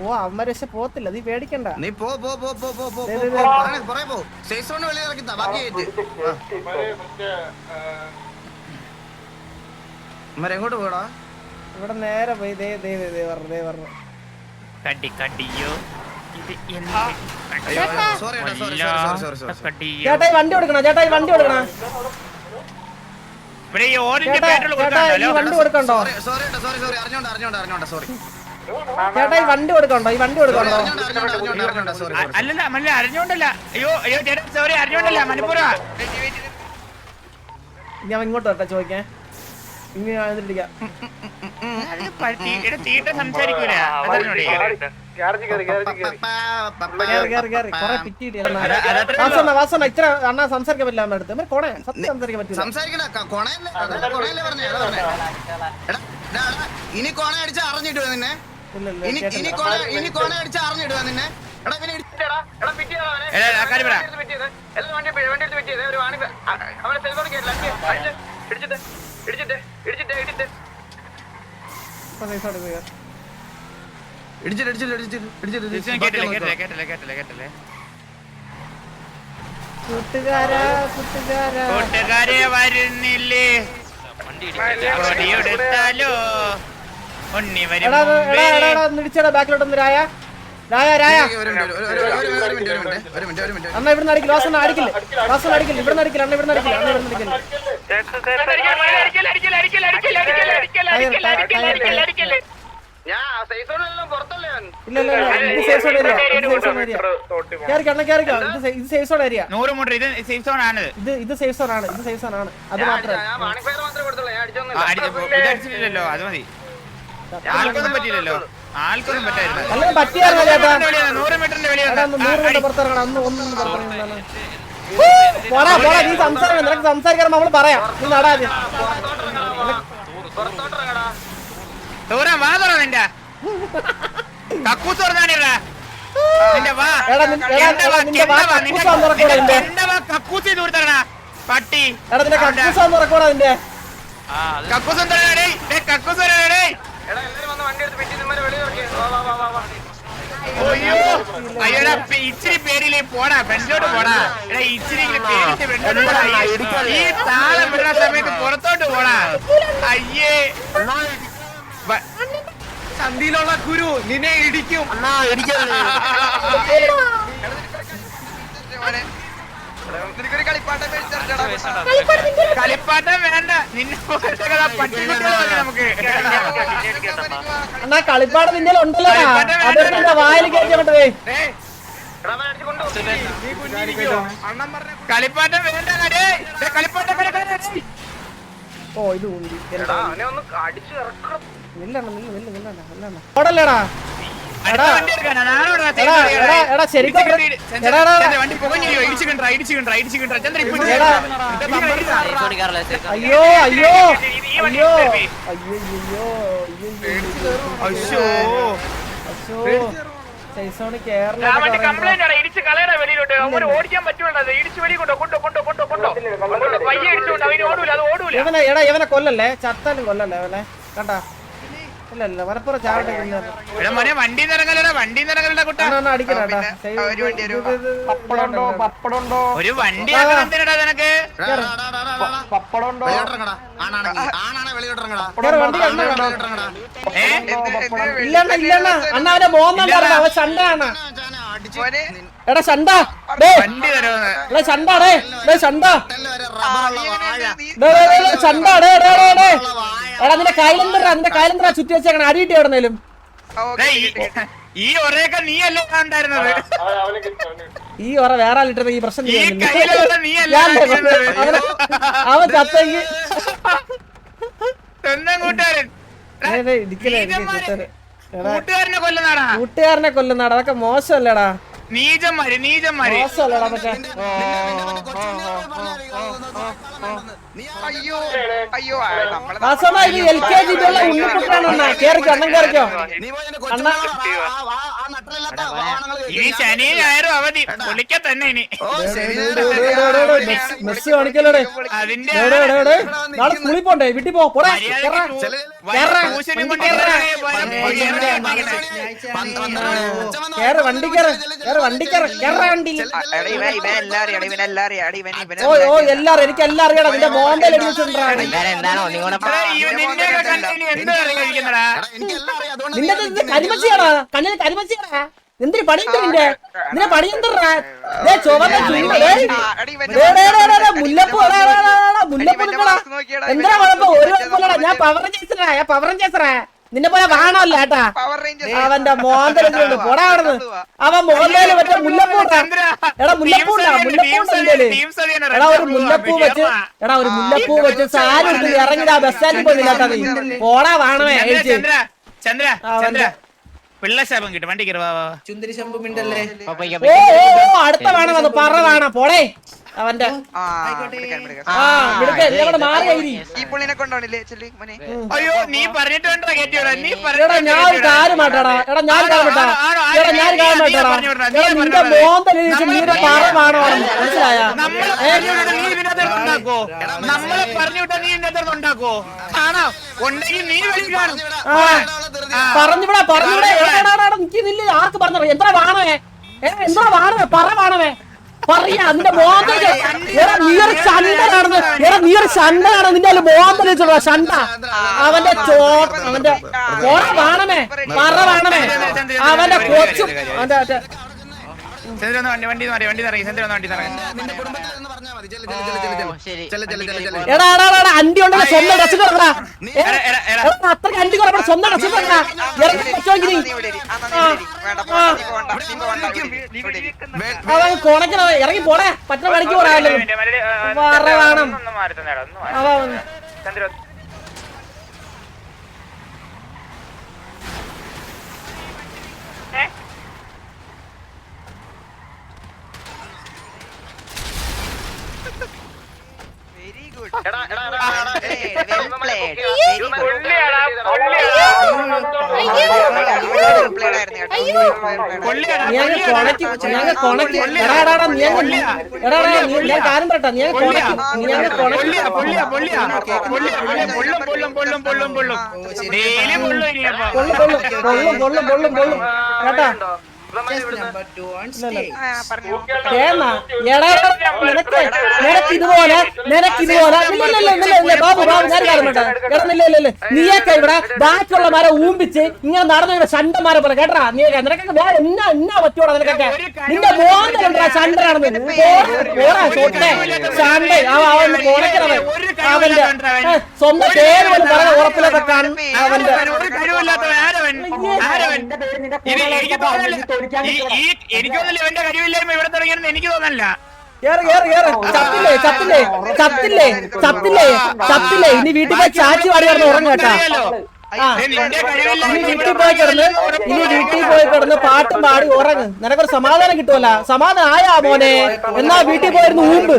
ഓ അവന്മാര് പക്ഷെ പോത്തില്ല നീ പേടിക്കണ്ട. നീ പോ പോ പോ പോ പോ പോ പോ, പോ. പുറകെ പോ. സേഫ് സോണിന് വെളിയിൽ ഇറക്കി ബാക്കി എങ്ങോട്ട് പോടാ ഇവിടെ നേരെ പോയി ദേ ദേ ദേ ദേ പറഞ്ഞു ദേ പറഞ്ഞു. കടി കടിയോ ഇത് എന്ത് അയ്യോ sorry sorry sorry sorry sorry കടിയോ ചേട്ടാ ഈ വണ്ടി കൊടുക്കണോ? ചേട്ടാ ഈ വണ്ടി കൊടുക്കണോ? ഇവിടെ ഈ ഓടിന്റെ ചേട്ടാ പേട്ടുള്ള ചേട്ടാ ഈ വണ്ടി കൊടുക്കണ്ടോ? സോറി സോറി സോറി അറിഞ്ഞോണ്ട് അറിഞ്ഞോണ്ട് അറിഞ്ഞോണ്ട് സോറി ചേട്ടാ ഈ വണ്ടി കൊടുക്കണ്ടോ ഈ വണ്ടി കൊടുക്കണ്ടോ അല്ലല്ല മല്ല അറിഞ്ഞോണ്ടല്ല. അയ്യോ അയ്യോ ചേട്ടാ സോറി അറിഞ്ഞോണ്ടല്ല. മലപ്പുറ ഞാൻ ഇങ്ങോട്ട് വരട്ടെ ചോദിക്കാൻ ഇനി എഴുതിട്ടിരിക്കാം തീട്ട സംസാരിക്കൂല? ഇത്ര അണ്ണാ സംസാരിക്കാൻ പറ്റില്ല നമ്മുടെ അടുത്ത്. കോണ സത്യം സംസാരിക്കാൻ പറ്റില്ല സംസാരിക്കണ ഇനി കോണ അടിച്ച് അറിഞ്ഞിട്ടു നിന്നെ. ഇനി അടിച്ച് അറിഞ്ഞിടുക നിന്നെ. എടാ എടാ പിറ്റി അവനെ. എടാ, ആ കാര്യം പറ. വണ്ടി എടുത്ത്. എല്ലാം വണ്ടി വണ്ടി. ഒരു വാണി അവനെ സെൽഫോൺ കേട്ടില്ല അടിച്ച് ഇടിച്ചിട്ട് ഇടിച്ചിട്ട് ഇടിച്ചിട്ട് ഇടിച്ചിട്ട്. ഇപ്പൊ size out ചെയ്ത്. ഇടിച്ചിട്ട് ഇടിച്ചിട്ട് ഇടിച്ചിട്ട് ഇടിച്ചിട്ട് കേട്ടില്ല കേട്ടില്ല കേട്ടില്ല കേട്ടില്ല കേട്ടില്ല. കൂട്ടുകാരാ കൂട്ടുകാരാ. കൂട്ടുകാരെ വരുന്നില്ലേ? കൊടിയെടുത്താലോ? അണ്ണ അടിക്കില്ല. അടിക്കില്ല? അടിക്കില്ല? അടിക്കില്ല അടിക്കില്ല അടിക്കില്ല. ഇത് സേഫ് സോൺ ഇത് സേഫ് ഇത് സേഫ് മാത്രമേ അടിച്ചില്ലല്ലോ അത് മതി. ആൾക്കൊന്നും പറ്റിയില്ലല്ലോ. ആൾക്കൊന്നും പറ്റായിരുന്നു പറ്റിയായിരുന്നു ചേട്ടാ. നൂറ് മീറ്ററിന്റെ വെളിയാണ് പോടാ പോടാ നീ നിനക്ക് സംസാരിക്കണം നമ്മൾ പറയാം. നീ നടാ നിന്റെ. കക്കൂസ് കക്കൂസി. പട്ടി. കക്കൂസം തുറക്കൂടാ നിന്റെ. കക്കൂസം തുറന്നാടേ പോടാ ഫ്രണ്ട്സിലോട്ട് പോടാ. എടാ ഇച്ചിരി ഈ താളം വിടുന്ന സമയത്ത് പുറത്തോട്ട് പോടാ. അയ്യേ. സന്ധിയിലുള്ള ഗുരു നിന്നെ ഇടിക്കും. കളിപ്പാട്ടം വേണ്ട. നിന്നെ കളിപ്പാട്ടം നിന്നെ ഉണ്ടല്ലോ വായിൽ കയറ്റി കളിപ്പാട്ടം വേണ്ട കളിപ്പാട്ടം ഓ ഇത് ഓടല്ലേടാ. അയ്യോ. അയ്യോ അയ്യോ അയ്യോ. അയ്യോ. അയ്യോ. ഇവനെ എടാ ഇവനെ കൊല്ലല്ലേ? ചത്താലും കൊല്ലല്ലേ അവനെ? കണ്ടാ? ഇല്ല ഇല്ല വണ്ടി കുട്ടാ. പപ്പടുണ്ടോ പപ്പടുണ്ടോ ഒരു വണ്ടി പപ്പടുണ്ടോ അവനെ മോന്നണ്ട അവ ചണ്ടാണ് എടാ ചണ്ട എടാ ചണ്ടാടേ ചണ്ട ചണ്ടാടേ എടാ നിന്റെ കൈലന്തറ നിന്റെ കൈലന്തറ ചുറ്റി വെച്ചേക്കണ അടിയിട്ട് എവിടെന്നേലും ഈ ഒരേക്ക നീ അല്ലേ ഉണ്ടായിരുന്നത് ഈ ഒറ വേറെ ആളിട്ടത് ഈ പ്രശ്നം അവൻ ചത്തെങ്കിൽ കൂട്ടുകാരനെ കൊല്ലുന്നാടാ അതൊക്കെ മോശമല്ലേടാ നീചന്മാര് നീചന്മാര് മോശമല്ലേടാ മറ്റേ അയ്യോ അയ്യോ ആ, നമ്മളെ വാസവ ഇത് എൽ കെ ജി ഉള്ള ഉണ്ണിക്കുട്ടാണ് അണ്ണാ കേറിക്കോ അണ്ണൻ കേറിക്കോ അണ്ണാ ഇനി ശനി ഞായറും അവധി. പുള്ളിക്ക തന്നെ ഇനി. മെസ്സി- മെസ്സി കാണിക്കല്ലേ അതിന്റെ നാളെ സ്കൂളിൽ പോണ്ടേ? വീട്ടിൽ പോ പോടാ. കേറാ. കേറാ. വണ്ടി കേറ് കേറ്. കേറ് കേറ്. കേറാ ഓ ഓ എല്ലാരും എനിക്ക് എല്ലാം അറിയണം നിന്റെ നിന്റെ കരിമച്ചിയാടാ കണ്ണിന് കരിമച്ചിയാടാ എന്തിന് പണി എന്താ നിന്റെ? നിന്റെ ചുവന്ന ചുണ്ട്. ദേ. ദേ, ദേ, ദേ, ദേ, ദേ, മുല്ലപ്പൂ. മുല്ലപ്പൂ. എന്താ കുഴപ്പം ഒരു കുഴപ്പമില്ലടാ ഞാൻ പവർ ചേച്ചറാ ഞാൻ പവർ ചേച്ചറാ നിന്നെ പോലെ വാണമല്ല ഏട്ടാ. അവന്റെ മോന്തലുണ്ട് പോടാ അവിടുന്ന്. അവൻ മോന്തയിൽ മറ്റേ മുല്ലപ്പൂ ഇടാ. എടാ മുല്ലപ്പൂ ഇടാ മുല്ലപ്പൂ ഉണ്ട് നിന്റേൽ. എടാ ഒരു മുല്ലപ്പൂ വെച്ച് എടാ ഒരു മുല്ലപ്പൂ വെച്ച് സാരി എടുത്ത് ഇറങ്ങിടാ ബസ് സ്റ്റാൻഡിൽ പോയില്ലാട്ടാ നീ. പോടാ വാണമേ ഏച്ചി. ചന്ദ്ര ചന്ദ്ര. പിള്ളശാപം കിട്ടും. വണ്ടി കയറുവാ ചുന്ദരി ശമ്പു മിണ്ടല്ലേ? അടുത്ത വേണം അത് പറ വേണം പോടേ. അവന്റെ ഈ പുള്ളിനെ കൊണ്ടോണില്ലേ ചെല്ലി മോനെ? അയ്യോ നീ പറഞ്ഞിട്ട് വേണ്ട കേട്ടിയോടാ? നീ എടാ ഞാൻ ഒരു കാര്യം മാറ്റാടാ എടാ ഞാൻ കാര്യം മാറ്റാ എടാ ഞാൻ കാര്യം മാറ്റാടാ എടാ നിന്റെ മോന്തൽ നീര് പറ വേണോ മനസ്സിലായ നമ്മളെ പറഞ്ഞുവിട്ടാ നീ ഇതിനകത്ത് ഉണ്ടാക്കോ നമ്മളെ പറഞ്ഞു വിട്ടാ നീ ഇതിനകത്ത് ഉണ്ടാക്കോ ആണോ? ഉണ്ടെങ്കിൽ നീ വെളി കാണും. പറഞ്ഞിവിടെ പറഞ്ഞിവിടെ. എടാ നിക്കുന്നില്ല ആർക്ക് പറഞ്ഞ എന്താ വാണവേ? എന്താ വാണവേ? പറ വാണവേ. പറയാ നിന്റെ മോന്തൽ എടാ നീ ഒരു ചണ്ടനാണെന്ന് എടാ നീ ഒരു ചണ്ടനാണ് നിന്റെ അതിൽ മോന്തൽ വെച്ചോടാ ചണ്ട അവന്റെ ചോ അവന്റെ പോറ വാണമേ പറ വാണമേ അവന്റെ കൊച്ചും അവന്റെ ചന്ദ്ര ഒന്ന് വണ്ടി വണ്ടി മാറി വണ്ടി നിറയും ഒന്ന് വണ്ടി നിറങ്ങി എടാ എടാ എടാ, എടാ അണ്ടി ഉണ്ടല്ലോ സ്വന്തം ഡ്രസ് കിടക്കടാ എടാ, എടാ, എടാ. അത്രയ്ക്ക് അണ്ടി കുറവ് സ്വന്തം ഡ്രസ് കിടക്കടാ ഇറങ്ങി പറ്റുമെങ്കിൽ നീ ഇവിടെ ഇരി. ആ, എന്നാ നീ ഇവിടെ ഇരി. വേണ്ട പോ, നീ പൊള്ളും ഡെയിലി പൊള്ളും ഇനിയപ്പോ കൊള്ളും കൊള്ളും കൊള്ളും കൊള്ളും കൊള്ളും കൊള്ളും കേട്ടാ പറഞ്ഞോ. നിനക്ക് ഇതുപോലെ നിനക്ക് ഇതുപോലെ ബാബു ബാബു ഞാൻ ഇല്ല ഇല്ല നീയൊക്കെ ഇവിടെ ബാക്കിയുള്ളമാരെ ഊമ്പിച്ച് ഇങ്ങനെ നടന്നു ഇങ്ങനെ ചണ്ടന്മാരെ പോലെ. കേട്ടാ നീ നിനക്കൊക്കെ വേറെ എന്നാ എന്നാ പറ്റൂടാ നിനക്കൊക്കെ? നിന്റെ മോന്തലുണ്ടാ ചണ്ടനാണെന്ന് പോടാ ചോട്ടെ അവൻ അവന്റെ സ്വന്തം പേര് പോലും പറയാൻ ഉറപ്പില്ലാത്ത അവന്റെ ഈ ഈ എനിക്ക് ഇവന്റെ കഴിവില്ലായ്മ ഇവിടെ തുടങ്ങിയെന്ന് എനിക്ക് തോന്നല്ല കേറ് കേറ് കേറ് ചത്തില്ലേ ചത്തില്ലേ ചത്തില്ലേ ചത്തില്ലേ ചത്തില്ലേ ഇനി വീട്ടിൽ പോയി ചാച്ചി പാടി കിടന്ന് ഉറങ്ങും കേട്ടാ ആ ഇത് നിന്റെ ഇനി വീട്ടിൽ പോയി കിടന്ന് ഇനി വീട്ടിൽ പോയി കിടന്ന് പാട്ടും പാടി ഉറങ്ങ് നിനക്കൊരു സമാധാനം കിട്ടുമല്ല സമാധാനം ആയാ മോനെ എന്നാ വീട്ടിൽ പോയിരുന്നു ഊമ്പ്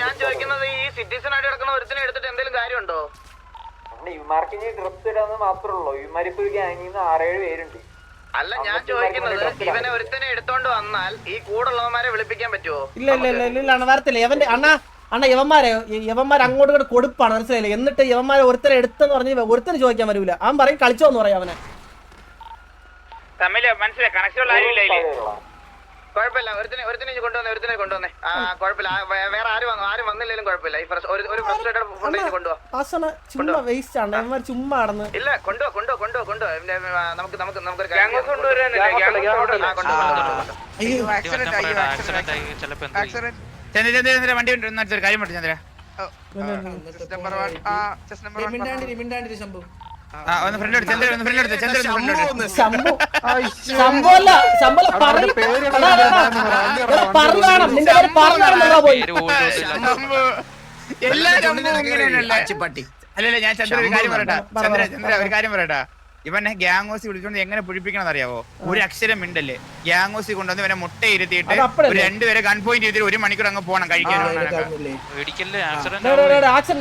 ഞാൻ ചോദിക്കുന്നത് ഈ സിറ്റിസൺ ആയിട്ട് കിടക്കുന്ന ഒരുത്തിനെ എടുത്തിട്ട് എന്തെങ്കിലും കാര്യമുണ്ടോ ഇവന്മാർക്ക് ഇനി ഡ്രസ് ഇടാന്ന് മാത്രമേ ഉള്ളൂ ഇവന്മാരിപ്പോ ഒരു ഗ്യാങ്ങിൽ നിന്ന് ആറേഴ് പേരുണ്ട്. അല്ല ഞാൻ ചോദിക്കുന്നത് ഇവനെ ഒരുത്തനെ എടുത്തോണ്ട് വന്നാൽ ഈ കൂടുള്ളവന്മാരെ വിളിപ്പിക്കാൻ പറ്റുമോ ഇല്ല ഇല്ല ഇല്ല ഇല്ല അണ്ണ വരത്തില്ല. ഇവന്റെ അണ്ണ അണ്ണ യവന്മാരെ യവന്മാർ അങ്ങോട്ട് ഇങ്ങോട്ട് കൊടുപ്പാണ് മനസ്സിലായില്ല? എന്നിട്ട് യവന്മാരെ ഒരുത്തരെ എടുത്തെന്ന് പറഞ്ഞ് ഒരുത്തന് ചോദിക്കാൻ വരൂല. അവൻ പറയും കളിച്ചോന്ന് പറയാം അവനെ. തമ്മിൽ മനസ്സിലായി കണക്ഷൻ ഉള്ള ആരും ഇല്ല. കുഴപ്പമില്ല. ഒരുത്തിനെ ഒരുത്തിനെ കൊണ്ടുവന്നേ ഒരുത്തിനെ കൊണ്ടുവന്നേ. ആ കുഴപ്പമില്ല. വേറെ ആരും വന്നു ആരും വന്നില്ലെങ്കിലും കുഴപ്പമില്ല. ഈ ഫ്രഷ് ഒരു ഒരു ഫ്രസ്ട്രേറ്റഡ് കൊണ്ടുപോവാ ചുമ്മാ വേസ്റ്റ് ആണ്. യവന്മാർ ചുമ്മാ ആണെന്ന് ഇല്ല കൊണ്ടുപോ കൊണ്ടുപോ കൊണ്ടുപോ കൊണ്ടുപോ നമുക്ക് നമുക്ക് ആക്സിഡന്റ് ചന്ദ്ര ചന്ദ്ര വണ്ടി കാര്യം പറഞ്ഞു ചന്ദ്ര. നമ്പർ വൺ ആ ചെസ് നമ്പർ വൺ മിണ്ടാണ്ടിരി മിണ്ടാണ്ടിരി ശമ്പു ശംഭുവല്ല ശമ്പല പറഞ്ഞു പറഞ്ഞു വേണം നിന്റെ പേര് പറഞ്ഞു പോയി. എല്ലാ അല്ലല്ല ഞാൻ ചന്ദ്ര ഒരു കാര്യം പറയട്ടാ. ചന്ദ്ര ചന്ദ്ര ഒരു കാര്യം പറയട്ടാ. ഇവനെ ഗ്യാങ്ങോസി വിളിച്ചോണ്ട് എങ്ങനെ പുഴിപ്പിക്കണം അറിയാവോ ഒരു അക്ഷരം മിണ്ടല്ലേ? ഗ്യാങ്ങോസി കൊണ്ടുവന്ന് ഇവനെ മുട്ട ഇരുത്തിയിട്ട്? ഒരു രണ്ടുപേരെ ഗൺ പോയിന്റ് ചെയ്തിട്ട് ഒരു മണിക്കൂർ അങ്ങ് പോകണം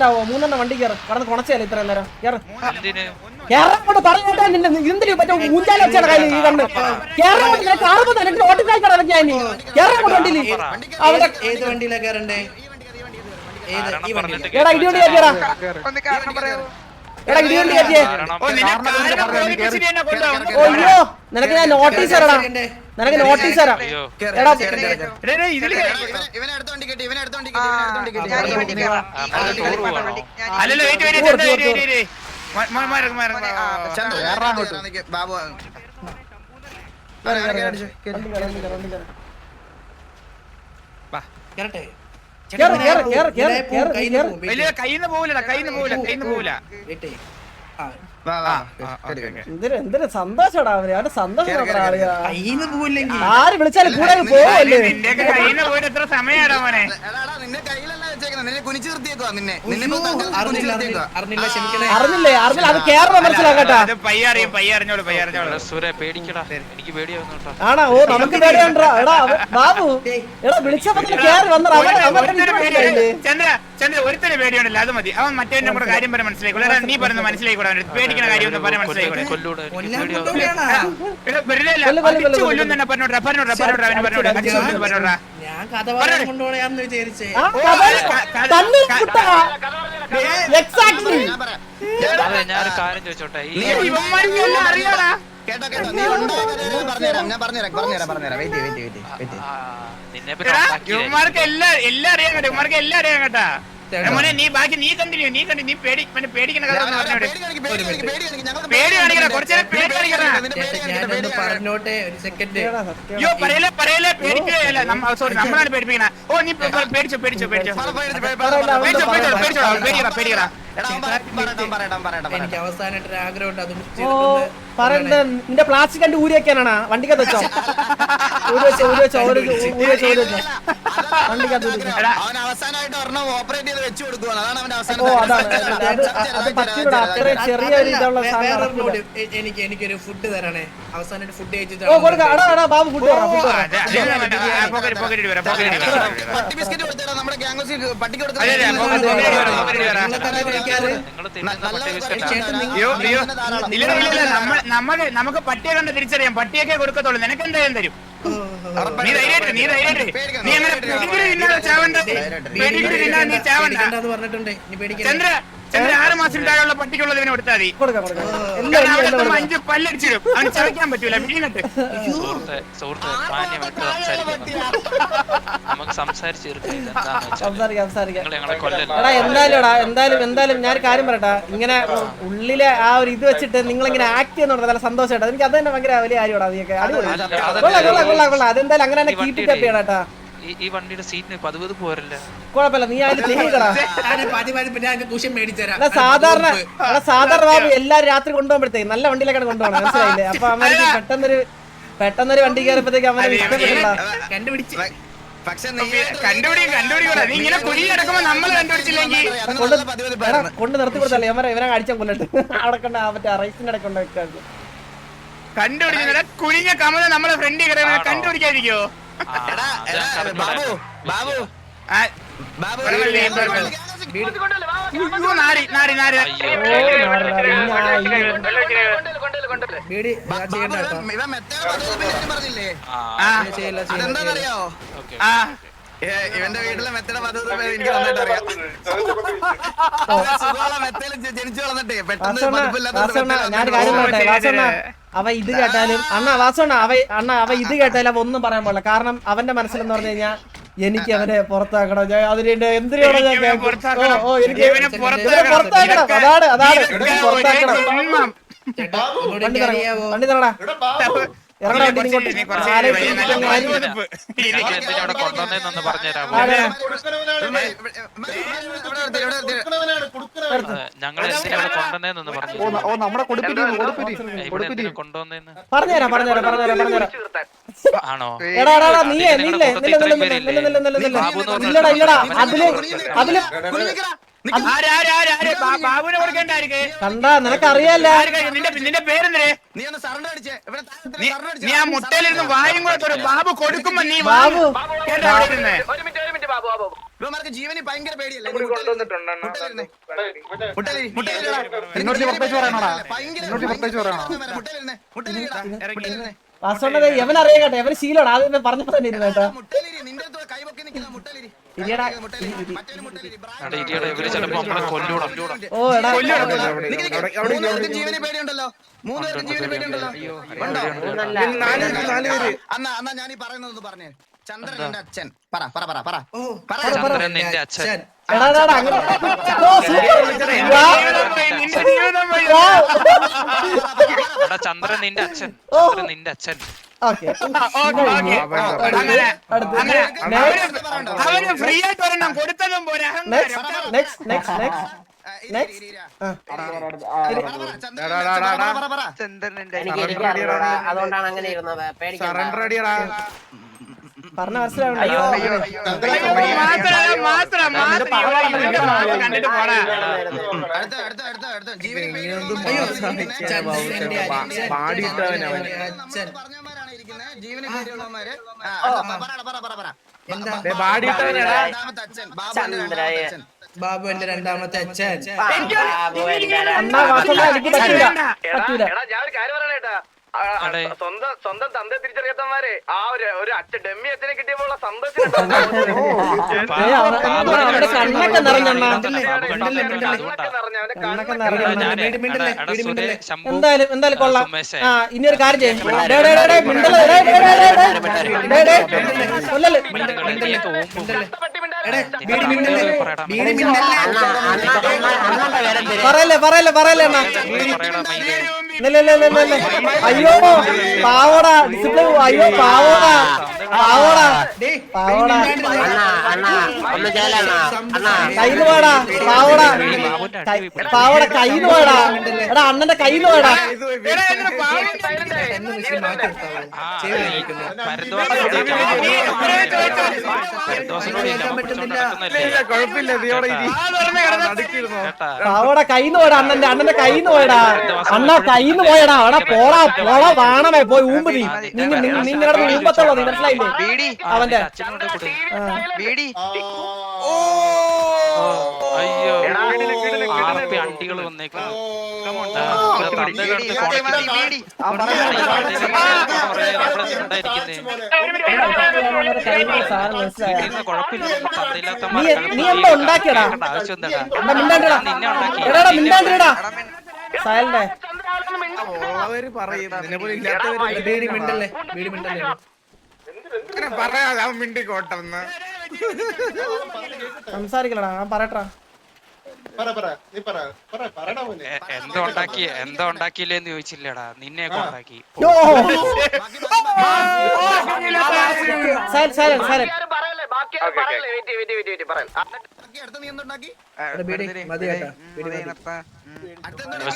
ആവോ മൂന്നെണ്ണം വണ്ടി കയറും. കടന്ന് കുണച്ചല്ലേ ഇത്ര കേറ് ഏത് വണ്ടിയിലാ കയറണ്ടേ? ഏത് ഈ വണ്ടി പറഞ്ഞിട്ട് എടാ എടാ ഇടിയോണ്ട് കയറ്റിയേ അയ്യോ നിനക്ക് ഞാൻ നോട്ടീസ് തരടാ. നിനക്ക് നോട്ടീസ് തരാം. എടാ. ബാബു വണ്ടി എന്തൊരു സന്തോഷടാ അവർ അവന്റെ സന്തോഷം ആര് വിളിച്ചാലും കൂടെ പോവല്ലേ? കയ്യിൽ കയ്യിന്ന് പോയിട്ട് എത്ര സമയമാടാ അറിഞ്ഞില്ല. അറിഞ്ഞില്ല അത് കേരളം മനസ്സിലാക്കട്ടാ. ആണോ? ഓ നമുക്ക് പേടിയാണ്ടാ. എടാ ബാബു എടാ വിളിച്ചപ്പോ കേറി വന്നടാ. ഒരുത്തന് പേടിയുണ്ടല്ലോ അത് മതി. അവൻ മറ്റേ നമ്മുടെ കാര്യം പറയാൻ മനസ്സിലായിക്കോളൂ. നീ പറയുന്നത് മനസ്സിലായിക്കൂടെ പേടിക്കണ പേടിക്കുന്ന കാര്യം ഒന്ന് പറയാൻ എടാ, വെറുതെ അല്ല, കൊല്ല്, തന്നെ പറഞ്ഞോട്ടെ പറഞ്ഞോട്ടെ പറഞ്ഞോട്ടെ പറഞ്ഞോട്ടെ. ഞാൻ കഥ പറയാൻ കൊണ്ടുപോയാന്ന് വിചാരിച്ചേ. എക്സാക്ട്ലി. അതെ ഞാനൊരു കാര്യം ചോദിച്ചോട്ടെ? കേട്ടോ കേട്ടോ. നീ ഞാൻ പറഞ്ഞുതരാം ഞാൻ പറഞ്ഞുതരാം പറഞ്ഞുതരാം പറഞ്ഞുതരാം വെയിറ്റ് വെയിറ്റ് വെയിറ്റ് വെയിറ്റ് എല്ലാം എല്ലാം അറിയാൻ കേട്ടോ ഇവന്മാർക്ക് എല്ലാം അറിയാൻ കേട്ടാ. മോനെ നീ ബാക്കി നീ കണ്ടിന്യൂ നീ കണ്ടി നീ പേടി പിന്നെ പേടിക്കണ കഥ ഒന്ന് പറഞ്ഞോട്ടെ പേടി കാണിക്കണ കുറച്ചു നേരം പേടി കാണിക്കണ പറഞ്ഞോട്ടെ ഒരു സെക്കൻഡ് അയ്യോ പറയല്ലേ പറയല്ലേ പേടിക്കുകയല്ല സോറി നമ്മളാണ് പേടിപ്പിക്കണ ഓ നീ പേടിച്ചോ പേടിച്ചോ പേടിച്ചോ. പേടിച്ചോ പേടിച്ചോ പേടിച്ചോ പേടിക്കറ എനിക്ക്. അവസാനമായിട്ട് ഒരു ആഗ്രഹമുണ്ട്. അതും ഓ പറയണ്ട നിന്റെ പ്ലാസ്റ്റിക് കണ്ട് ഊരി വെക്കാനാണ്? വണ്ടിക്കകത്ത് വെച്ചോ. ഊരി വെച്ചോ ഊരി വെച്ചോ ഊരി വെച്ചോ ഊരി വെച്ചോ ഊരി വെച്ചോ. വണ്ടിക്കകത്ത് ഓ അതാണ്. അത് അത് പറ്റിവിടാ ചെറിയ ഒരു ഇതുള്ള സാധനം എനിക്ക് എനിക്കൊരു ഫുഡ് തരണേ. അവസാനമായിട്ട് ഫുഡ് ഓ കൊടുക്ക. എടാ എടാ ബാബു ഫുഡ് പറ ഫുഡ് പറ പോക്കറ്റ് പോക്കറ്റ് വരാം പോക്കറ്റ് പട്ടി ബിസ്ക്കറ്റ് കൊടുത്തേടാ നമ്മുടെ ഗ്യാങ്സ് പട്ടിക്ക് അതെ, അതെ, പോക്കറ്റ് പോക്കറ്റ് വരാം പോക്കറ്റ് വരാം നിങ്ങൾ തിന്നുന്ന പട്ടി ബിസ്ക്കറ്റാണ് അയ്യോ അയ്യോ. ഇല്ല ഇല്ല ഇല്ല നമ്മ നമുക്ക് പട്ടിയെ കണ്ട് തിരിച്ചറിയാം. പട്ടിയൊക്കെ കൊടുക്കത്തുള്ളൂ. നിനക്ക് എന്തായാലും തരും? നീ ധൈര്യമായിട്ട് നീ ധൈര്യമായിട്ട്. നീ അങ്ങനെ പെഡിഗ്രി തിന്നാതെ ചാവണ്ട. പെഡിഗ്രി തിന്നാതെ നീ ചാവണ്ട. പറഞ്ഞിട്ടുണ്ട്. നീ പേടിക്കണ്ട. ചന്ദ്ര ആറ് മാസം താഴെയുള്ള പട്ടിക്കുള്ളത് ഇവനെ കൊടുത്താൽ മതി. കൊടുക്ക കൊടുക്ക. എല്ലാം കാരണം അവിടെ എല്ലാം എത്തുമ്പോ കൊടുക്ക. അഞ്ച് പല്ലടിച്ചിടും. അവന് ചവയ്ക്കാൻ പറ്റൂല വീണിട്ട്. സുഹൃത്തെ സുഹൃത്തെ മാന്യമായിട്ട് സംസാരിക്കുന്നു നമുക്ക് സംസാരിച്ച് തീർക്കാം. ഇതെന്താന്ന് വെച്ചാൽ സംസാരിക്കാം സംസാരിക്കാം. നിങ്ങൾ ഞങ്ങളെ കൊല്ലല്ല? എടാ എന്തായാലും എടാ എന്തായാലും എന്തായാലും ഞാൻ ഒരു കാര്യം പറയട്ടെ. ഇങ്ങനെ ഉള്ളിലെ ആ ഒരു ഇത് വെച്ചിട്ട് നിങ്ങൾ ഇങ്ങനെ ആക്ട് ചെയ്യുന്നുണ്ട് നല്ല സന്തോഷമായിട്ട് എനിക്ക് അത് തന്നെ ഭയങ്കര വലിയ കാര്യമാണ് അതൊക്കെ അടിപൊളി. അല്ല, കൊള്ളാം അതല്ല കൊള്ളാം കൊള്ളാം കൊള്ളാം. അതെന്തായാലും അങ്ങനെ തന്നെ ഈ കീപ്പ് ചെയ്യണം കേട്ടാ ഈ വണ്ടിയുടെ സീറ്റിന് പതിവ് പോരല്ലേ? കുഴപ്പമില്ല നീ അതിന് കുഷൻ സാധാരണ എടാ സാധാരണ ബാബു എല്ലാരും രാത്രി കൊണ്ടുപോകുമ്പോഴത്തേക്ക് നല്ല വണ്ടിയിലേക്കാണ് കൊണ്ടുപോകണം മനസ്സിലായില്ലേ? അപ്പൊ അവർക്ക് പെട്ടെന്നൊരു പെട്ടെന്നൊരു വണ്ടി കയറിയപ്പോഴത്തേക്ക് ഇഷ്ടപ്പെട്ടില്ല കണ്ടുപിടിച്ച്. പക്ഷെ നീ കണ്ടുപിടിക്കൂടാ നീ ഇങ്ങനെ കുഴി കിടക്കുമ്പോ നമ്മൾ കണ്ടുപിടിച്ചില്ലെങ്കിൽ കൊണ്ട് എടാ കൊണ്ട് നിർത്തി കൊടുത്തല്ലേ ഇവരെ ഇവനെ അടിച്ചാൽ കൊല്ലട്ട്. അവിടെ കൊണ്ട് ആ മറ്റേ റൈസിന്റെ ഇടയ്ക്ക് കൊണ്ട് വെക്കാൻ കണ്ടുപിടിക്കുന്നില്ല കുഴിഞ്ഞ കമല നമ്മളെ ഫ്രണ്ടിൽ കിടക്കുന്ന കണ്ടുപിടിക്കാതിരിക്കോ എടാ എടാ ബാബു ബാബു. നാരി നാരി നാരി ഇവന്റെ വീട്ടിലെ മെത്തയുടെ പദ്ധതി എനിക്ക് നന്നായിട്ട് അറിയാം സുഖമുള്ള മെത്തേഡ് ജനിച്ചു വളർന്നിട്ടേ. പെട്ടെന്ന് വാസണ്ണ അവ ഇത് കേട്ടാലും അണ്ണ വാസോണ്ണ അവ അണ്ണ അവ ഇത് കേട്ടാലും അവ ഒന്നും പറയാൻ പാടില്ല. കാരണം അവന്റെ മനസ്സിലെന്ന് പറഞ്ഞു കഴിഞ്ഞാൽ എനിക്ക് അവനെ പുറത്താക്കണം. ഞാൻ അതിന് എന്തിനാണോ ഞാൻ? പുറത്താക്കണം. ഓ, എനിക്ക് അതാണ് അതാണ്. പുറത്താക്കണം. ജന്മം. ഒന്നുകൂടി വണ്ടി ഇങ്ങോട്ട്. ഇരി, കുറച്ച് ഇരി, ആലോചിച്ച് വയ്യ, ഇരിക്കുന്ന നല്ല കാര്യം. കൊതുപ്പ്. ഇരി. എനിക്ക് എന്തിനാ ഇവിടെ കൊണ്ടുവന്നതെന്നൊന്ന് പറഞ്ഞുതരാമോ ആടെ. അതെ, ഞങ്ങൾ ഇവിടെ കൊണ്ടുവന്നതെന്നൊന്ന് പറഞ്ഞു ഇവിടെ എന്തിനാ കൊണ്ടുവന്നതെന്ന് പറഞ്ഞുതരാം പറഞ്ഞുതരാം പറഞ്ഞുതരാം പറഞ്ഞുതരാം. ആണോ? എടാ എടാ എടാ നീ നിങ്ങളുടെ നില്ലേ കൂട്ടത്തിൽ നില്ല നില്ല ഇത്രയും നില്ല പേരില്ലേ? നില്ല നില്ല നില്ല ബാബു എന്ന് പറഞ്ഞ ഇല്ലടാ ഇല്ലടാ അതിൽ അതിൽ ആര്, ആര്, ആര്, ആര്? ബാ- ബാബുവിനെ കൊടുക്കേണ്ട കണ്ടാ നിനക്കറിയാല്ല? നിന്റെ നിന്റെ പേരെന്തേ നീ ഒന്ന് അടിച്ചേ നീ നീ ആ മുട്ടയിലിരുന്ന് വായും കൂടെ ബാബു കൊടുക്കുമ്പോ നീ ബാബു. കേട്ടോ അവിടെ ഇരുന്നേ? ഒരു മിനിറ്റ് ഒരു മിനിറ്റ് ബാബു ബാബു. ഇവന്മാർക്ക് ജീവന് ഭയങ്കര പേടിയല്ലേ? എവൻ അറിയാം കേട്ടോ. എവന് ശീലമാണ്. ആദ്യം പറഞ്ഞപ്പോ തന്നെ ഇരുന്നേട്ടാ മുട്ടലിരി. നിന്റെ കൈപൊക്കി നിൽക്കുന്ന മുട്ടയിലിരി. ഓ എടാ. മൂന്ന് പേർക്കും ജീവന് പേടിയുണ്ടല്ലോ. മൂന്ന് പേർക്കും ജീവന് പേടിയുണ്ടല്ലോ. ഉണ്ടോ? അന്നാ അന്നാ ഞാൻ ഈ പറയുന്നത് പറഞ്ഞേ. ചന്ദ്രൻ എന്റെ അച്ഛൻ. പറ പറ പറ പറ. പറ ചന്ദ്രൻ. നിന്റെ അച്ഛൻ. എടാ. ചന്ദ്രൻ. നിന്റെ അച്ഛൻ. ചന്ദ്രൻ നിന്റെ അച്ഛൻ. അവന് ഫ്രീ ആയിട്ട് ഒരെണ്ണം കൊടുത്തതും പറ. അതുകൊണ്ടാണ് അങ്ങനെ ഇരുന്നത് പേടിക്കണ്ട പറഞ്ഞ മനസ്സിലാവണ്ടോ അയ്യോ, മാത്രമല്ല, മാത്രം, മാത്രം. കണ്ടിട്ട് പോടാ. അടുത്ത അടുത്ത അടുത്ത അടുത്ത ജീവന് പേടിയുള്ളവന്മാരാണ് പറഞ്ഞവന്മാരാണ് ഇരിക്കുന്നത് ജീവന് പേടിയുള്ളവന്മാര് ആ, അടുത്ത, പറ, പറ, പറ, പറ. ബാഡിയിട്ടവനെടാ. രണ്ടാമത്തെ അച്ഛൻ ബാബുവിന്റെ രണ്ടാമത്തെ അച്ഛൻ ബാബു എന്റെ രണ്ടാമത്തെ അച്ഛൻ എടാ ഞാൻ ഒരു കാര്യം പറയണേട്ടാ. സ്വന്തം സ്വന്തം തന്തെ തിരിച്ചറിയാത്തമാരെ ആ ഒരു ഒരു അച്ഛൻ ഡമ്മി അച്ഛനെ കിട്ടിയപ്പോൾ ഉള്ള സന്തോഷം എന്തായാലും എന്തായാലും കൊള്ളാം ആ ഇനി ഒരു കാര്യം ചെയ്യും പറയല്ലേ പറയല്ലേ പറയല്ലേ അണ്ണാ അയ്യോ പാവോടാ ഡിസിപ്ലിൻ അയ്യോ പാവോടാ പാവോടാ പാവോടാ. കയ്യിന്ന് പോടാ പാവോടാ കൈ- പാവോടാ കയ്യിന്ന് പോടാ എടാ അണ്ണന്റെ കയ്യിന്ന് പോടാ എടാ, ഇതിന് പാവം എന്ന് വിഷയം മാറ്റി എടുത്താവോ ആ പരദ്വാസിനോട് പരദ്വാസിനോട് ഞാൻ പിടിച്ചോണ്ട് നടക്കുന്നല്ലേ ആ തുറന്ന് കിടന്ന് കേട്ടാ പാവോടാ കയ്യിന്ന് പോടാ അണ്ണന്റെ അണ്ണന്റെ കയ്യിന്ന് പോയടാ അണ്ണ കയ്യിന്ന് പോയടാ. അവിടെ പോടാ പോള വാണമേ. പോയി ഊമ്പ് നീ നിന്നെ നിങ്ങളുടെ ഊമ്പത്തുള്ളൂ നീ മനസ്സിലായില്ലേ? അവന്റെ. അയ്യോ. ആർപ്പി അണ്ടികൾ നീ എന്താ ഉണ്ടാക്കിയടാ? നിന്നെ ഉണ്ടാക്കി എടാടാ മിണ്ടാണ്ടിടാ. സയലിന്റെ. സംസാരിക്കലടാ ഞാൻ പറയട്ടാ എന്താ ഉണ്ടാക്കി എന്തോ ഉണ്ടാക്കിയില്ലേന്ന് ചോദിച്ചില്ലടാ. നിന്നെ ഉണ്ടാക്കി.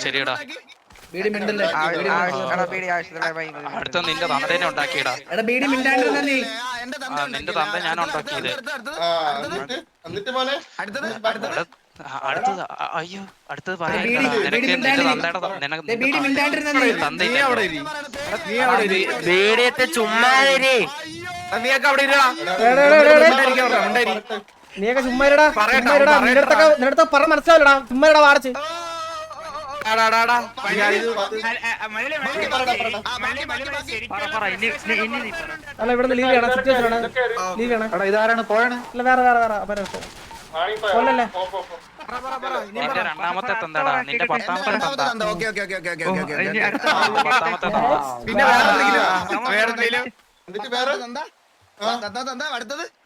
ശരിയടാ. അടുത്ത നിന്റെ തന്തേനെ ഉണ്ടാക്കിയടാ. നിന്റെ തന്ത ഞാൻ ഉണ്ടാക്കിയത്. അടുത്തത്, അടുത്തത്, അയ്യോ. നീയൊക്കെ അവിടെ ഇരുടാ. നീയൊക്കെ ചുമ്മാ ഇരടാ. ചുമ്മാ ഇരടാ. നിന്റെ അടുത്തൊക്കെ നിന്റെ അടുത്തൊക്കെ പറഞ്ഞ മനസ്സിലാവില്ലടാ ചുമ്മാരടാ വാടച്ച്. അല്ല ഇവിടെ ലീവ് ചെയ്യണം. സിറ്റുവേഷൻ ആണ് ലീവ് ചെയ്യണം. ഇതാരാണ്? പോയാണ്? അല്ല വേറെ വേറെ വേറെ. കൊല്ലല്ലേ നിന്റെ രണ്ടാമത്തെ തന്തടാ നിന്റെ പത്താമത്തെ തന്ത. Okay, okay, okay, okay, okay, okay. പത്താമത്തെ തന്ത പിന്നെ വേറെന്തെങ്കിലും വേറെന്തെങ്കിലും വേറെ തന്ത. ആ, തന്ത, തന്ത,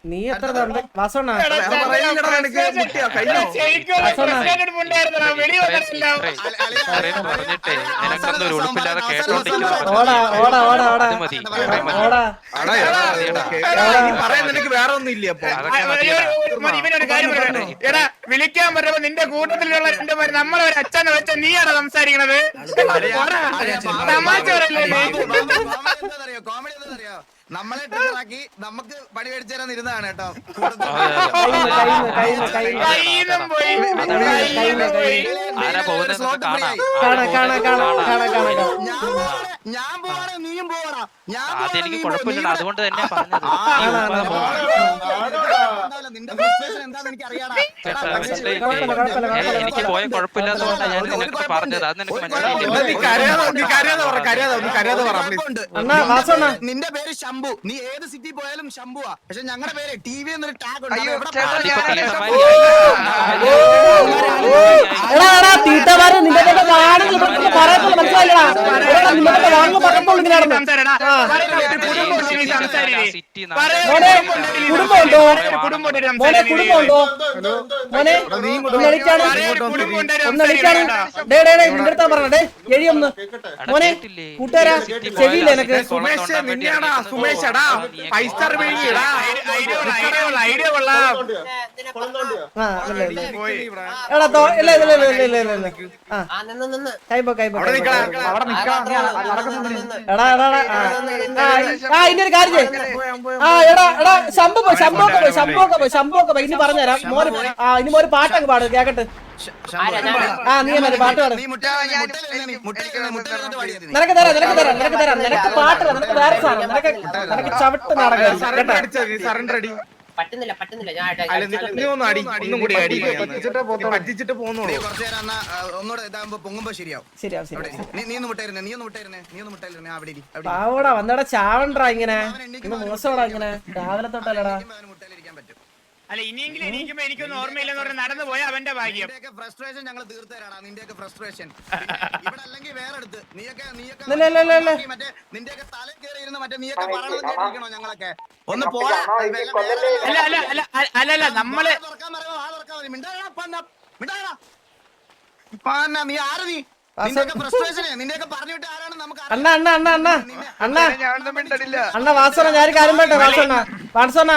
നീ എത്ര പറഞ്ഞിട്ടേ നിനക്കൊന്നും ഒരു വേറെ ഒന്നും ഇല്ല എടാ വിളിക്കാൻ പറ്റുമ്പോ നിന്റെ കൂട്ടത്തിലുള്ള രണ്ടു പേര് നമ്മളെ ഒരു അച്ഛനെ വെച്ച നീയാണ് സംസാരിക്കണത് തമാശ പറയല്ലേ കോമഡി എന്താ ബാബു, നമ്മളെ ട്രിഗറാക്കി നമുക്ക് പണി മേടിച്ചു തരാൻ ഇരുന്നതാണ് കേട്ടോ ഞാൻ പോവാണ് നീയും പോവാടാ ഞാൻ അതെനിക്ക് കുഴപ്പമില്ല അതുകൊണ്ട് തന്നെ പറഞ്ഞത് നിന്റെ എന്താന്ന് എനിക്ക് അറിയാടാ. എനിക്ക് പോയ കുഴപ്പമില്ലാത്തതുകൊണ്ടാണ് ഞാൻ നിനക്ക്. പറഞ്ഞത് അത് നിനക്ക് നിന്റെ. പേര്- നിന്റെ പേര് ശംഭു നീ ഏത് സിറ്റി പോയാലും ശംഭുവാ പക്ഷെ ഞങ്ങളുടെ പേര് ടി വി എന്നൊരു ടാഗ് ഉണ്ട് നിന്റെ പറയത്തുള്ളൂ മനസ്സിലായില്ലടാ പറയത്തുള്ളൂ ഇങ്ങനെ നടന്ന് കുടുംബം ഉണ്ട് മോനെ, കുടുംബം ഉണ്ട്? മോനെ. ഡേ ഡേ ഡേ നിന്റെ അടുത്താ പറഞ്ഞ ഡേ എഴിയൊന്ന് മോനെ കൂട്ടുകാരാ ചെവിയില്ല എനക്ക് സുമേഷ് നിന്നെയാടാ സുമേഷ് എടാ ഫൈവ് സ്റ്റാർ ഐഡിയ കൊള്ളാം എടാ ഇനി ഒരു കാര്യം. ആ. എടാ എടാ ശമ്പോ പോയി ശമ്പോ പോയി പോയി. പറഞ്ഞു ഇനി പറഞ്ഞുതരാം. മോര് ആ ഇനി മോര് പാട്ടങ്ങ് പാട് കേക്കട്ടെ. ആ നീ മതി പാട്ട് പാട്. നിനക്ക് തരാം നിനക്ക് തരാം നിനക്ക് തരാം. നിനക്ക് പാട്ടില്ല നിനക്ക് വേറെ സാധനം. നിനക്ക് നിനക്ക് ചവിട്ട് നാടകം പറ്റുന്നില്ല പറ്റുന്നില്ല ഞാൻ പറ്റിച്ചിട്ട് കുറച്ചു നേരം എന്നാ ഒന്നുകൂടെ ഇതാകുമ്പോ പൊങ്ങുമ്പോ ശരിയാവും. ശരിയാവും. നീ ഒന്ന് മുട്ടായിരുന്നേ നീ ഒന്ന് മുട്ടായിരുന്നേ നീ ഒന്ന് മുട്ടായിരുന്നേ. അവിടെ. പാവടാ വന്നടാ ചാവണ്ടാ ഇങ്ങനെ. മോശമാടാ ഇങ്ങനെ. രാവിലെ തൊട്ടല്ലടാ. മുട്ടയിലിരിക്കാൻ പറ്റും. അല്ല ഇനിയെങ്കിലും എനിക്കുമ്പോ എനിക്കൊന്നും ഓർമ്മയില്ലെന്ന് പറഞ്ഞ് നടന്നു പോയ അവന്റെ ഭാഗ്യം. നിന്റെയൊക്കെ ഫ്രസ്ട്രേഷൻ ഞങ്ങൾ തീർത്തു തരാടാ നിന്റെയൊക്കെ ഫ്രസ്ട്രേഷൻ ഇവിടെ അല്ലെങ്കിൽ വേറെ അടുത്ത് നീയൊക്കെ നീയൊക്കെ ഇല്ല, ഇല്ല, ഇല്ല, ഇല്ല. മറ്റേ നിന്റെയൊക്കെ തല കയറി ഇരുന്ന് മറ്റേ നീയൊക്കെ പറയണത് കേട്ടിരിക്കണോ ഞങ്ങളൊക്കെ? ഒന്ന് പോടാ അല്ല അല്ല അല്ല അല്ല അല്ല നമ്മൾ തുറക്കാൻ പറയുമ്പോ വാ തുറക്കാൻ മതി മിണ്ടാടാ പന്ന. മിണ്ടാടാ. പന്ന നീ ആര് നീ? നിന്റെയൊക്കെ നിന്റെയൊക്കെ പറഞ്ഞു വിട്ട് ആരാണ് നമുക്ക് അണ്ണ അണ്ണ അണ്ണ അണ്ണ. അണ്ണ. ഞാനൊന്നും മിണ്ടടില്ല. അണ്ണ വാസന ഞാൻ ഒരു കാര്യം പറയട്ടെ വാസണ്ണ വാസണ്ണ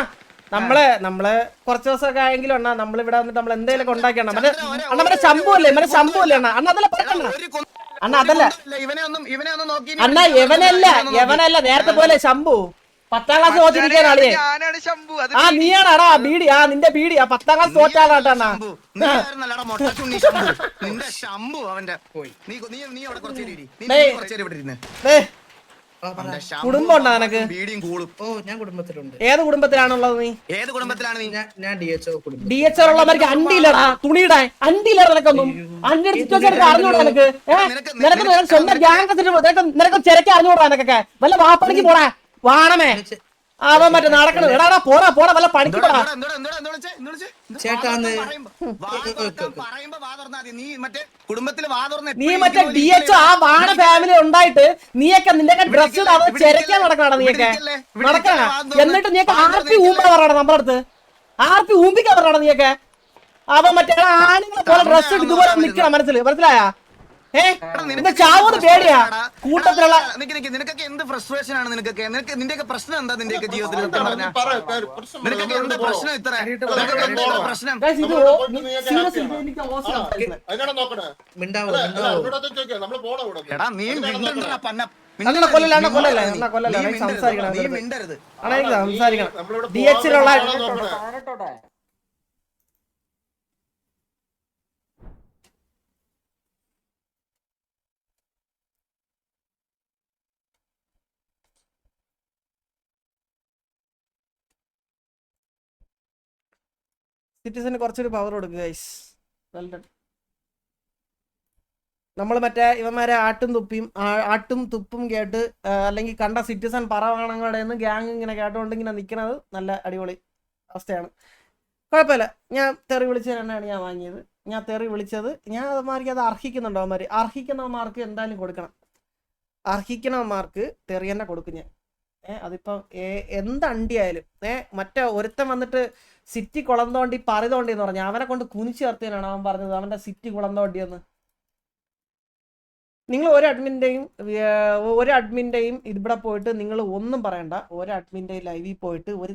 നമ്മൾ നമ്മൾ കുറച്ച് ദിവസമൊക്കെ ആയെങ്കിലും അണ്ണാ നമ്മൾ ഇവിടെ വന്നിട്ട് നമ്മൾ എന്തെങ്കിലും ഉണ്ടാക്കി അണ്ണ മറ്റേ അണ്ണാ മറ്റേ ശമ്പു അല്ലേ? മറ്റേ ശമ്പു അല്ലേ അണ്ണ? അണ്ണ അതല്ല പറഞ്ഞ അണ്ണ. അതല്ല. അണ്ണ യവനല്ല യവനല്ല നേരത്തെ പോലെ ശമ്പു പത്താം ക്ലാസ് തോറ്റിരിക്കാൻ ആളിയെ. ആ നീയാണാടാ ബീഡി ആ നിന്റെ ബീഡി ആ പത്താം ക്ലാസ് തോറ്റാളാട്ടാ. നിന്റെ ശമ്പു അവന്റെ. നീ നീ നീ അവിടെ കുറച്ചേരി ഇവിടെ ഇരുന്ന്. കുടുംബം ഉണ്ടോ നിനക്ക്? ബീഡിയും കൂളും ഓ ഞാൻ കുടുംബത്തിലുണ്ട്. ഏത് കുടുംബത്തിലാണുള്ളത് നീ? ഏത് കുടുംബത്തിലാണ് നീ? ഞാൻ ഞാൻ ഡി എച്ച് കുടുംബം ഡി എച്ച് ഉള്ളവർക്ക് അണ്ടിയില്ലടാ തുണിയുടെ അണ്ടിയില്ല നിനക്കൊന്നും അണ്ടിയുടെ സിറ്റുവേഷൻ അറിഞ്ഞൂടാ നിനക്ക്? ഏഹ് നിനക്ക് നിനക്ക് സ്വന്തം ഗ്യാങ് നിനക്ക് നിനക്ക് ചിരക്ക് അറിഞ്ഞൂടാ നിനക്കൊക്കെ? വല്ല വാപ്പണിക്ക് പോടാ. വാണമേ. അവൻ മറ്റേ നടക്കണത്. എടാടാ എടാ, പോടാ പോടാ വല്ല പണിക്ക് പോടാ. നീ മറ്റേ ഡി എച്ച് ആ വാണ ഫാമിലി ഉണ്ടായിട്ട് നീയൊക്കെ നിന്റെ ഡ്രസ് ചെരക്കാൻ ചിരക്കാൻ നടക്കണ നീയൊക്കെ? നടക്കണ? എന്നിട്ട് നീയൊക്കെ ആർപ്പി ആർ പി ഊമ്പാ പറയണം നമ്മുടെ അടുത്ത് ആർ പി ഊമ്പിക്കാൻ പറയണം നീയൊക്കെ? അവൻ മറ്റേ ആണുങ്ങളെ പോലെ ഡ്രസ് ഇതുപോലെ നിക്കണം മനസ്സിൽ മനസ്സിലായാ? കൂട്ടത്തിലുള്ള നിനക്ക് നിനക്ക് നിനക്കൊക്കെ എന്ത് ഫ്രസ്ട്രേഷൻ ആണ് നിനക്കൊക്കെ? നിനക്ക് നിന്റെയൊക്കെ പ്രശ്നം എന്താ നിന്റെയൊക്കെ ജീവിതത്തിൽ നിനക്കൊക്കെ എന്താ പ്രശ്നം ഇത്ര? പ്രശ്നം? എടാ നീ മിണ്ടണ്ടാ പന്ന അണ്ണനെ കൊല്ലല്ല അണ്ണനെ കൊല്ലല്ലേ, സംസാരിക്കണം അണ്ണാ, സംസാരിക്കണം. ഡി എച്ചിലുള്ള സിറ്റിസന് കുറച്ചൊരു പവർ കൊടുക്കുക ഗൈസ് നല്ല നമ്മൾ മറ്റേ ഇവന്മാരെ ആട്ടും തുപ്പിയും ആട്ടും തുപ്പും കേട്ട് അല്ലെങ്കിൽ കണ്ട സിറ്റിസൺ പറവാണങ്ങളുടെ നിന്ന് ഗ്യാങ് ഇങ്ങനെ കേട്ടോണ്ട് ഇങ്ങനെ നിൽക്കുന്നത് നല്ല അടിപൊളി അവസ്ഥയാണ്. കുഴപ്പമില്ല. ഞാൻ തെറി വിളിച്ചത് തന്നെയാണ് ഞാൻ വാങ്ങിയത്. ഞാൻ തെറി വിളിച്ചത് ഞാൻ അവന്മാർക്ക് അത് അർഹിക്കുന്നുണ്ടോ അവന്മാർ അർഹിക്കുന്നവന്മാർക്ക് എന്തായാലും കൊടുക്കണം. അർഹിക്കുന്നവന്മാർക്ക് തെറി തന്നെ കൊടുക്കും ഞാൻ. ഏഹ് അതിപ്പം എന്ത് അണ്ടിയായാലും ഏഹ് മറ്റേ ഒരുത്തൻ വന്നിട്ട് സിറ്റി കുളന്തോണ്ടി പറയതോണ്ടി എന്ന് പറഞ്ഞു അവനെ കൊണ്ട് കുനിച്ചു ചേർത്തേനാണ് അവൻ പറഞ്ഞത്. അവന്റെ സിറ്റി കുളന്തോണ്ടി എന്ന് നിങ്ങൾ ഒരു അഡ്മിന്റെയും ഒരു അഡ്മിന്റെയും ഇവിടെ പോയിട്ട് നിങ്ങൾ ഒന്നും പറയണ്ട. ഒരു അഡ്മിന്റെയും ലൈവിൽ പോയിട്ട് ഒരു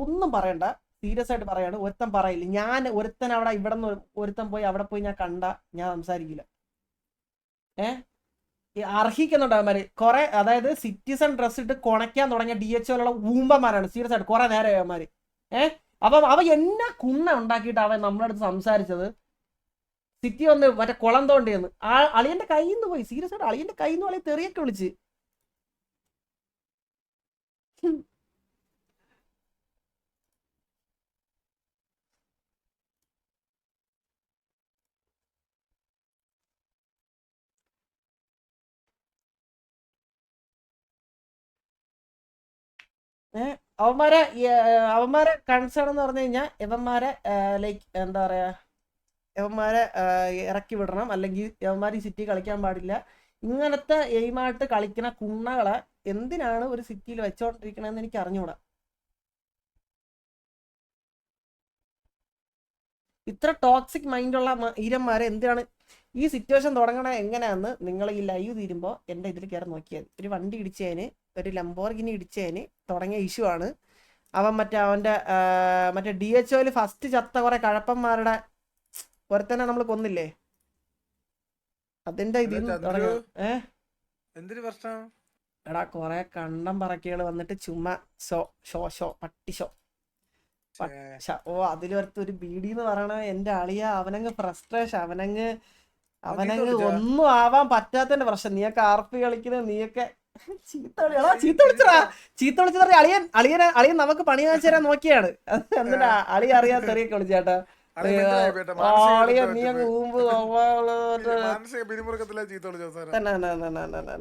ഒന്നും പറയണ്ട. സീരിയസ് ആയിട്ട് പറയാണ്. ഒരുത്തൻ പറയില്ല. ഞാൻ ഒരുത്തൻ അവിടെ ഇവിടെ നിന്ന് ഒരുത്തൻ പോയി അവിടെ പോയി ഞാൻ കണ്ട ഞാൻ സംസാരിക്കില്ല. ഏ? ഈ അർഹിക്കുന്നുണ്ട് അവന്മാര്. കുറെ അതായത് സിറ്റിസൺ ഡ്രസ് ഇട്ട് കുണയ്ക്കാൻ തുടങ്ങിയ ഡി എച്ച് ഒലുള്ള ഊമ്പന്മാരാണ്. സീരിയസ് ആയിട്ട് കുറെ നേരം അവന്മാര്. ഏഹ് അപ്പം അവ എന്നെ കുന്ന ഉണ്ടാക്കിയിട്ട് അവൻ നമ്മുടെ അടുത്ത് സംസാരിച്ചത്? സിറ്റി വന്ന് മറ്റേ കുളം തോണ്ടിയെന്ന്. ആ അളിയന്റെ കയ്യിൽ നിന്ന് പോയി. സീരിയസ് ആയിട്ട് അളിയന്റെ കയ്യിൽ നിന്ന് അളിയെ തെറിയൊക്കെ വിളിച്ച്. അവന്മാരെ അവന്മാരെ കൺസേൺ എന്ന് പറഞ്ഞു കഴിഞ്ഞാൽ ഇവന്മാരെ ലൈക്ക് എന്താ പറയാ ഇവന്മാരെ ഇറക്കി വിടണം. അല്ലെങ്കിൽ ഇവന്മാർ ഈ സിറ്റി കളിക്കാൻ പാടില്ല. ഇങ്ങനത്തെ എയിമായിട്ട് കളിക്കുന്ന കുണ്ണകളെ എന്തിനാണ് ഒരു സിറ്റിയിൽ വെച്ചോണ്ടിരിക്കണമെന്ന് എനിക്ക് അറിഞ്ഞുകൂടാ ഇത്ര ടോക്സിക് മൈൻഡുള്ള ഈരന്മാരെ എന്തിനാണ് ഈ സിറ്റുവേഷൻ തുടങ്ങണ എങ്ങനെയാന്ന് നിങ്ങൾ ഈ ലൈവ് തീരുമ്പോൾ എന്റെ ഇതിൽ കയറി നോക്കിയത് ഒരു വണ്ടി ഇടിച്ചതിന് ഒരു ലംബോർഗിനി ഇടിച്ചതിന് തുടങ്ങിയ ഇഷ്യൂ ആണ്. അവൻ മറ്റേ അവന്റെ മറ്റേ ഡി എച്ച് ഒയിൽ ഫസ്റ്റ് ചത്ത കുറെ കഴപ്പന്മാരുടെ ഒരുത്തനെ നമ്മൾ കൊന്നില്ലേ? അതിന്റെ ഇതിൽ എടാ കൊറേ കണ്ടം പറക്കികൾ വന്നിട്ട് ചുമ്മാ ഷോ ഷോ ഷോ പട്ടി ഷോ. ഓ അതിലൊരുത്തൊരു ബീഡി എന്ന് പറയണ എന്റെ അളിയ അവനങ്ങ് ഫ്രസ്ട്രേഷൻ അവനങ്ങ് വിളിച്ചോ? ഒന്നും ആവാൻ പറ്റാത്തതിന്റെ പ്രശ്നം. നീയൊക്കെ ആർപ്പി കളിക്കുന്നത്? നീയൊക്കെ ചീത്ത വിളിച്ചടാ. ചീത്ത വിളിച്ചത് അളിയൻ അളിയനെ അളിയൻ നമുക്ക് പണി കാണിച്ചു തരാൻ നോക്കിയാണ്. എന്നിട്ട് അളി അറിയാത്ത തെറിയൊക്കെ വിളിച്ചേട്ടാ അളിയൻ നീ അങ്ങ് ഊമ്പ് തന്നെ.